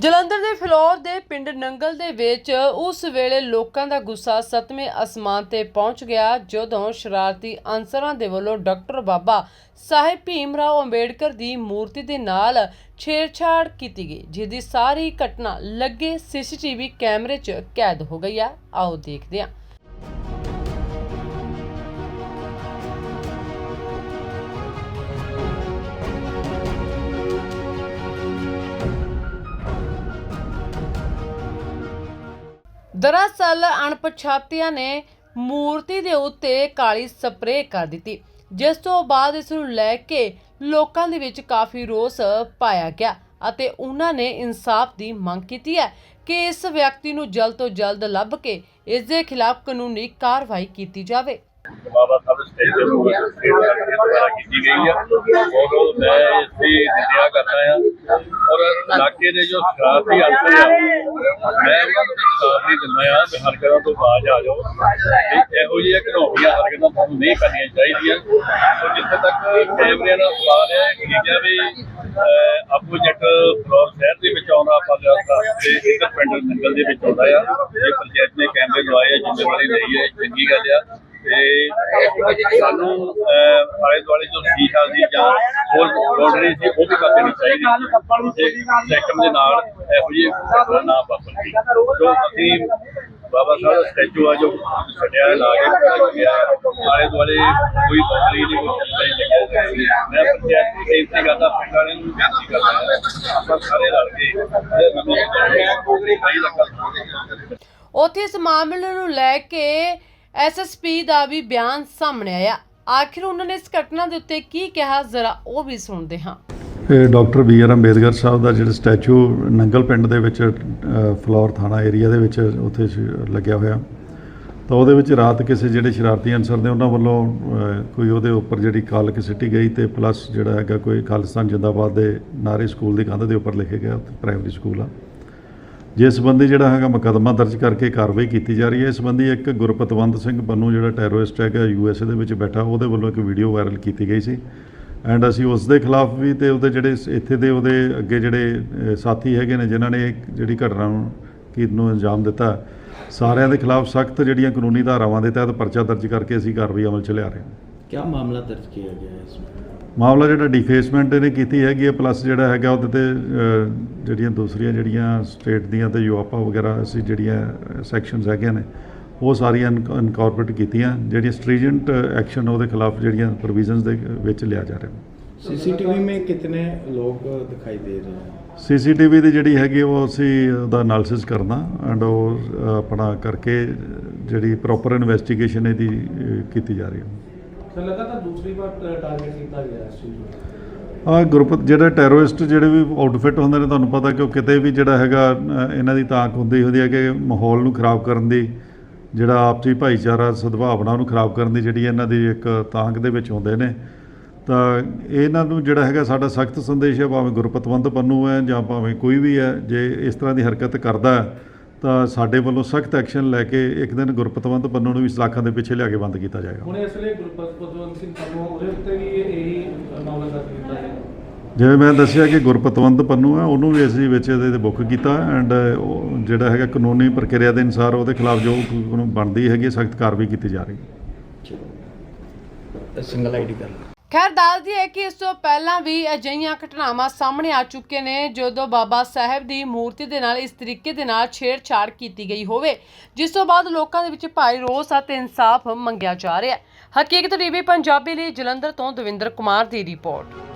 ਜਲੰਧਰ ਦੇ ਫਲੋਰ ਦੇ ਪਿੰਡ ਨੰਗਲ ਦੇ ਵਿੱਚ ਉਸ ਵੇਲੇ ਲੋਕਾਂ ਦਾ ਗੁੱਸਾ ਸੱਤਵੇਂ ਅਸਮਾਨ ਤੇ ਪਹੁੰਚ ਗਿਆ, ਜਦੋਂ ਸ਼ਰਾਰਤੀ ਅਨਸਰਾਂ ਦੇ ਵੱਲੋਂ ਡਾਕਟਰ ਬਾਬਾ ਸਾਹਿਬ ਭੀਮ ਰਾਓ ਅੰਬੇਡਕਰ ਦੀ ਮੂਰਤੀ ਦੇ ਨਾਲ ਛੇੜਛਾੜ ਕੀਤੀ ਗਈ ਜਿਹਦੀ ਸਾਰੀ ਘਟਨਾ ਲੱਗੇ ਸੀਸੀਟੀਵੀ ਕੈਮਰੇ 'ਚ ਕੈਦ ਹੋ ਗਈ ਆ। ਆਓ ਦੇਖਦੇ ਹਾਂ। ਦਰਅਸਲ ਅਣਪਛਾਤਿਆਂ ਨੇ ਮੂਰਤੀ ਦੇ ਉੱਤੇ ਕਾਲੀ ਸਪਰੇਅ ਕਰ ਦਿੱਤੀ, ਜਿਸ ਤੋਂ ਬਾਅਦ ਇਸ ਨੂੰ ਲੈ ਕੇ ਲੋਕਾਂ ਦੇ ਵਿੱਚ ਕਾਫੀ ਰੋਸ ਪਾਇਆ ਗਿਆ ਅਤੇ ਉਹਨਾਂ ਨੇ ਇਨਸਾਫ ਦੀ ਮੰਗ ਕੀਤੀ ਹੈ ਕਿ ਇਸ ਵਿਅਕਤੀ ਨੂੰ ਜਲਦ ਤੋਂ ਜਲਦ ਲੱਭ ਕੇ ਇਸ ਦੇ ਖਿਲਾਫ ਕਾਨੂੰਨੀ ਕਾਰਵਾਈ ਕੀਤੀ ਜਾਵੇ। ਬਾਬਾ ਸਾਹਿਬ ਸਟੇਜ ਦੇ ਉੱਪਰ ਸੇਵਾ ਦੁਆਰਾ ਕੀਤੀ ਗਈ ਆ। ਔਰ ਮੈਂ ਇਸੇ ਨਿੰਦਿਆ ਕਰਦਾ ਆ। ਔਰ ਇਲਾਕੇ ਦੇ ਜੋ ਸ਼ਰਾਰਤੀ ਅੰਸਰ ਆ, ਮੈਂ ਉਹਨਾਂ ਨੂੰ ਸਾਥ ਦਿੰਦਾ ਆ ਵੀ ਹਰਕਤਾਂ ਤੋਂ ਬਾਜ ਆ ਜਾਓ। ਤੇ ਇਹੋ ਜਿਹੀਆਂ ਘਨੌੜੀਆਂ ਹਰਕਤਾਂ ਤੁਹਾਨੂੰ ਨਹੀਂ ਕਰਨੀਆਂ ਚਾਹੀਦੀਆਂ। ਔਰ ਜਿੱਥੇ ਤੱਕ ਕੈਮਰਿਆਂ ਦਾ ਸਵਾਲ ਹੈ ਠੀਕ ਹੈ ਵੀ ਆਪੋਜੀਟ ਫਲੋਰ ਸ਼ਹਿਰ ਦੇ ਵਿੱਚ ਆਉਂਦਾ ਆਪਾਂ ਤੇ ਇੱਕ ਪਿੰਡ ਨੰਗਲ ਦੇ ਵਿੱਚ ਆਉਂਦਾ ਆ। ਇਹ ਪੰਚਾਇਤ ਨੇ ਕੈਮਰੇ ਲਵਾਏ ਆ, ਜ਼ਿੰਮੇਵਾਰੀ ਲਈ ਹੈ ਚੰਗੀ ਗੱਲ ਆ। ਤੇ ਸਾਨੂੰ ਆਲੇ ਦੁਆਲੇ ਜੋ ਸ਼ੀਸ਼ਾ ਸੀ ਜਾਂ ਹੋਰ ਬਾਉਂਡਰੀ ਸੀ, ਉਹ ਵੀ ਕਰ ਦੇਣੀ ਚਾਹੀਦੀ ਤੇ ਦੇ ਨਾਲ ਇਹੋ ਜਿਹੀ ਘਟਨਾ ਨਾ ਵਾਪਰਦੀ ਜੋ ਅਸੀਂ ਬਾਬਾ ਸਾਹਿਬ ਦਾ ਸਟੈਚੂ ਆ, ਜੋ ਛੱਡਿਆ, ਲਾ ਕੇ ਗਿਆ, ਆਲੇ ਦੁਆਲੇ ਕੋਈ ਬਾਉਂਡਰੀ ਨਹੀਂ, ਕੋਈ ਮੈਂ ਪੰਚਾਇਤ ਨੂੰ ਬੇਨਤੀ ਕਰਦਾ ਪਿੰਡ ਵਾਲਿਆਂ ਨੂੰ ਬੇਨਤੀ ਕਰਦਾ ਆਪਾਂ ਸਾਰੇ ਰਲ ਕੇ ਇਹ ਨਵੇਂ ਕੋਗਰੀ ਪਾਈ ਉੱਥੇ ਇਸ ਮਾਮਲੇ ਨੂੰ ਲੈ ਕੇ ਐਸਐਸਪੀ ਦਾ ਵੀ ਬਿਆਨ ਸਾਹਮਣੇ ਆਇਆ। ਆਖਿਰ ਉਹਨਾਂ ਨੇ ਇਸ ਘਟਨਾ ਦੇ ਉੱਤੇ ਕੀ ਕਿਹਾ? ਜ਼ਰਾ ਉਹ ਵੀ ਸੁਣਦੇ ਹਾਂ। ਇਹ doctor B R Ambedkar Sahib ਦਾ ਜਿਹੜਾ ਸਟੈਚੂ ਨੰਗਲ ਪਿੰਡ ਦੇ ਵਿੱਚ ਫਲੋਰ ਥਾਣਾ ਏਰੀਆ ਦੇ ਵਿੱਚ ਉੱਥੇ ਲੱਗਿਆ ਹੋਇਆ। ਤਾਂ ਉਹਦੇ ਵਿੱਚ ਰਾਤ ਕਿਸੇ ਜਿਹੜੇ ਸ਼ਰਾਰਤੀ ਅਨਸਰ ਨੇ ਉਹਨਾਂ ਵੱਲੋਂ ਕੋਈ ਉਹਦੇ ਉੱਪਰ ਜਿਹੜੀ ਕਾਲਕ ਸਿੱਟੀ ਗਈ ਤੇ ਪਲੱਸ ਜਿਹੜਾ ਹੈਗਾ ਕੋਈ ਖਾਲਿਸਤਾਨ ਜਿੰਦਾਬਾਦ ਦੇ ਨਾਰੇ ਸਕੂਲ ਦੀ ਕੰਧ ਦੇ ਉੱਪਰ ਲਿਖੇ ਗਿਆ ਪ੍ਰਾਇਮਰੀ ਸਕੂਲ ਆ। ਜਿਸ ਸੰਬੰਧੀ ਜਿਹੜਾ ਹੈਗਾ ਮੁਕੱਦਮਾ ਦਰਜ ਕਰਕੇ ਕਾਰਵਾਈ ਕੀਤੀ ਜਾ ਰਹੀ ਹੈ, ਇਸ ਸੰਬੰਧੀ ਇੱਕ ਗੁਰਪਤਵੰਤ ਸਿੰਘ ਬੰਨੂ, ਜਿਹੜਾ ਟੈਰੋਰਿਸਟ ਹੈਗਾ ਯੂਐਸਏ ਦੇ ਵਿੱਚ ਬੈਠਾ, ਉਹਦੇ ਵੱਲੋਂ ਇੱਕ ਵੀਡੀਓ ਵਾਇਰਲ ਕੀਤੀ ਗਈ ਸੀ। ਐਂਡ ਅਸੀਂ ਉਸ ਦੇ ਖਿਲਾਫ ਵੀ ਤੇ ਉਹਦੇ ਜਿਹੜੇ ਇੱਥੇ ਦੇ ਉਹਦੇ ਅੱਗੇ ਜਿਹੜੇ ਸਾਥੀ ਹੈਗੇ ਨੇ, ਜਿਨ੍ਹਾਂ ਨੇ ਜਿਹੜੀ ਘਟਨਾ ਨੂੰ, ਕੀ ਨੂੰ ਅੰਜਾਮ ਦਿੱਤਾ, ਸਾਰਿਆਂ ਦੇ ਖਿਲਾਫ ਸਖਤ ਜਿਹੜੀਆਂ ਕਾਨੂੰਨੀ ਧਾਰਾਵਾਂ ਦੇ ਤਹਿਤ ਪਰਚਾ ਦਰਜ ਕਰਕੇ ਅਸੀਂ ਕਾਰਵਾਈ ਅਮਲ 'ਚ ਲਿਆ ਰਹੇ ਹਾਂ। ਕਿਆ ਮਾਮਲਾ ਦਰਜ ਕੀਤਾ ਗਿਆ ਹੈ ਇਸ ਵਿੱਚ? ਮਾਮਲਾ ਜਿਹੜਾ ਡਿਫੇਸਮੈਂਟ ਇਹਨੇ ਕੀਤੀ ਹੈਗੀ ਹੈ ਪਲੱਸ ਜਿਹੜਾ ਹੈਗਾ ਉਹਦੇ ਤੇ ਜਿਹੜੀਆਂ ਦੂਸਰੀਆਂ ਜਿਹੜੀਆਂ ਸਟੇਟ ਦੀਆਂ ਤੇ ਯੂਆਪਾ ਵਗੈਰਾ ਅਸੀਂ ਜਿਹੜੀਆਂ ਸੈਕਸ਼ਨਸ ਹੈਗੀਆਂ ਨੇ ਉਹ ਸਾਰੀਆਂ ਇਨਕਾਰਪੋਰੇਟ ਕੀਤੀਆਂ ਜਿਹੜੀਆਂ ਸਟ੍ਰੀਜੈਂਟ ਐਕਸ਼ਨ ਉਹਦੇ ਖਿਲਾਫ ਜਿਹੜੀਆਂ ਪ੍ਰੋਵੀਜ਼ਨਸ ਦੇ ਵਿੱਚ ਲਿਆ ਜਾ ਰਿਹਾ। ਸੀਸੀਟੀਵੀ ਮੇ ਕਿਤਨੇ ਲੋਕ ਦਿਖਾਈ ਦੇ ਰਹੇ ਹਨ ਸੀਸੀਟੀਵੀ ਦੀ ਜਿਹੜੀ ਹੈਗੀ ਉਹ ਅਸੀਂ ਉਹਦਾ ਅਨਾਲਿਸਿਸ ਕਰਨਾ ਐਂਡ ਉਹ ਆਪਣਾ ਕਰਕੇ ਜਿਹੜੀ ਪ੍ਰੋਪਰ ਇਨਵੈਸਟੀਗੇਸ਼ਨ ਇਹਦੀ ਕੀਤੀ ਜਾ ਰਹੀ ਹੈ। ਸਰ ਲਗਾਤਾਰ ਦੂਸਰੀ ਵਾਰ ਟਾਰਗੇਟ ਕੀਤਾ ਗਿਆ ਇਸ ਚੀਜ਼ ਨੂੰ। ਆ ਗਰੁੱਪ ਜਿਹੜੇ ਟੈਰੋਰਿਸਟ ਜਿਹੜੇ ਵੀ ਆਊਟਫਿਟ ਹੁੰਦੇ ਨੇ, ਤੁਹਾਨੂੰ ਪਤਾ ਕਿ ਉਹ ਕਿਤੇ ਵੀ ਜਿਹੜਾ ਹੈਗਾ ਇਹਨਾਂ ਦੀ ਤਾਕ ਹੁੰਦੀ ਹੁੰਦੀ ਹੈ ਕਿ ਮਾਹੌਲ ਨੂੰ ਖਰਾਬ ਕਰਨ ਦੀ, ਜਿਹੜਾ ਆਪਸੀ ਭਾਈਚਾਰਾ, ਸਦਭਾਵਨਾ ਨੂੰ ਖਰਾਬ ਕਰਨ ਦੀ ਜਿਹੜੀ ਇਹਨਾਂ ਦੀ ਇੱਕ ਤਾਂਕ ਦੇ ਵਿੱਚ ਹੁੰਦੇ ਨੇ। ਤਾਂ ਇਹਨਾਂ ਨੂੰ ਜਿਹੜਾ ਹੈਗਾ ਸਾਡਾ ਸਖਤ ਸੰਦੇਸ਼ ਹੈ ਭਾਵੇਂ ਗੁਰਪਤਵੰਤ ਪੰਨੂ ਹੈ ਜਾਂ ਭਾਵੇਂ ਕੋਈ ਵੀ ਹੈ, ਜੇ ਇਸ ਤਰ੍ਹਾਂ ਦੀ ਹਰਕਤ ਕਰਦਾ ਹੈ ਤਾਂ ਸਾਡੇ ਵੱਲੋਂ ਸਖਤ ਐਕਸ਼ਨ ਲੈ ਕੇ ਇੱਕ ਦਿਨ ਗੁਰਪਤਵੰਤ ਪੰਨੂ ਨੂੰ ਵੀ ਸਲਾਖਾਂ ਦੇ ਪਿੱਛੇ ਲਿਆ ਕੇ ਬੰਦ ਕੀਤਾ ਜਾਏਗਾ। ਹੁਣ ਇਸ ਵੇਲੇ ਗੁਰਪਤਵੰਤ ਸਿੰਘ ਪੰਨੂ ਉਹਦੇ ਉੱਤੇ ਵੀ ਇਹੀ ਮਾਮਲਾ ਦਰਜ ਕੀਤਾ ਹੈ ਜਿਵੇਂ ਮੈਂ ਦੱਸਿਆ ਕਿ ਗੁਰਪਤਵੰਤ ਪੰਨੂ ਹੈ ਉਹਨੂੰ ਵੀ ਅਸੀਂ ਵਿੱਚ ਇਹਦੇ ਤੇ ਬੁੱਕ ਕੀਤਾ ਐਂਡ ਉਹ ਜਿਹੜਾ ਹੈਗਾ ਕਾਨੂੰਨੀ ਪ੍ਰਕਿਰਿਆ ਦੇ ਅਨੁਸਾਰ ਉਹਦੇ ਖਿਲਾਫ ਜੋ ਬਣਦੀ ਹੈਗੀ ਸਖਤ ਕਾਰਵਾਈ ਕੀਤੀ ਜਾ ਰਹੀ ਹੈ। ਸਿੰਗਲ ਆਈਡੀ ਕਰ ਖੈਰ, ਦੱਸਦੀ ਹੈ ਕਿ ਇਸ ਤੋਂ ਪਹਿਲਾਂ ਵੀ ਅਜਿਹੀਆਂ ਘਟਨਾਵਾਂ ਸਾਹਮਣੇ ਆ ਚੁੱਕੇ ਨੇ, ਜਦੋਂ ਬਾਬਾ ਸਾਹਿਬ ਦੀ ਮੂਰਤੀ ਦੇ ਨਾਲ, ਇਸ ਤਰੀਕੇ ਦੇ ਨਾਲ ਛੇੜਛਾੜ ਕੀਤੀ ਗਈ ਹੋਵੇ, ਜਿਸ ਤੋਂ ਬਾਅਦ ਲੋਕਾਂ ਦੇ ਵਿੱਚ ਭਾਰੀ ਰੋਸ ਅਤੇ ਇਨਸਾਫ ਮੰਗਿਆ ਜਾ ਰਿਹਾ ਹੈ। ਹਕੀਕਤ ਟੀਵੀ ਪੰਜਾਬੀ ਲਈ ਜਲੰਧਰ ਤੋਂ ਦਵਿੰਦਰ ਕੁਮਾਰ ਦੀ ਰਿਪੋਰਟ।